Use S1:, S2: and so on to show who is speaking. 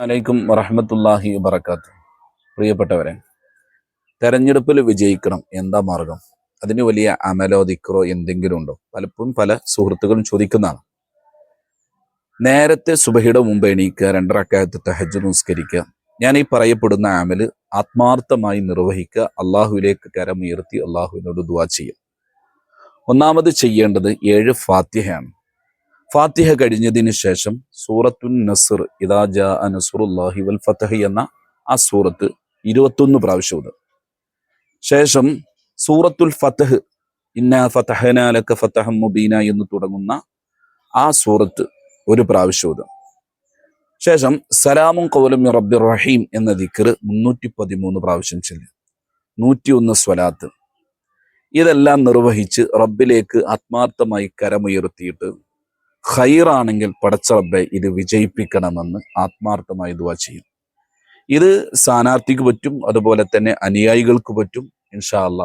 S1: അലൈക്കും വറഹമത്തല്ലാഹി വബർക്കാത്തു പ്രിയപ്പെട്ടവരെ തെരഞ്ഞെടുപ്പിൽ വിജയിക്കണം എന്താ മാർഗം? അതിന് വലിയ അമലോ ദിക്റോ എന്തെങ്കിലും ഉണ്ടോ? പലപ്പോഴും പല സുഹൃത്തുക്കളും ചോദിക്കുന്നതാണ്. നേരത്തെ സുബഹിയുടെ മുമ്പ് എണീക്കുക രണ്ടരക്കാലത്ത് തഹജ് നിസ്കരിക്കുക ഞാൻ ഈ പറയപ്പെടുന്ന അമൽ ആത്മാർത്ഥമായി നിർവഹിക്കുക അള്ളാഹുവിലേക്ക് കരമുയർത്തി അള്ളാഹുവിനോട് ദുവാ ചെയ്യും ഒന്നാമത് ചെയ്യേണ്ടത് ഏഴ് ഫാത്തിഹയാണ്. ഫാത്തിഹ കഴിഞ്ഞതിന് ശേഷം സൂറത്തുൻ നസർ ഇദാ നസുറുല്ലാഹി വൽ ഫത്തഹി എന്ന ആ സൂറത്ത് ഇരുപത്തൊന്ന് പ്രാവശ്യം ഓതുക ശേഷം സൂറത്തുൽ ഫത്തഹ് ഇന്ന ഫത്തഹനാലക്ക ലക ഫതഹം മുബീന എന്ന് തുടങ്ങുന്ന ആ സൂറത്ത് ഒരു പ്രാവശ്യം ഓതുക ശേഷം സലാമും കൗലും റബ്ബി റഹീം എന്ന ദിക്കർ മുന്നൂറ്റി പതിമൂന്ന് പ്രാവശ്യം ചൊല്ലുക നൂറ്റിയൊന്ന് സ്വലാത്ത്. ഇതെല്ലാം നിർവഹിച്ച് റബ്ബിലേക്ക് ആത്മാർത്ഥമായി കരമുയർത്തിയിട്ട് ഖൈറാണെങ്കിൽ പടച്ചറബെ ഇത് വിജയിപ്പിക്കണമെന്ന് ആത്മാർത്ഥമായി ദുവാ ചെയ്യും ഇത് സ്ഥാനാർത്ഥിക്ക് പറ്റും അതുപോലെ തന്നെ അനുയായികൾക്ക് പറ്റും ഇൻഷാ അള്ളാഹ്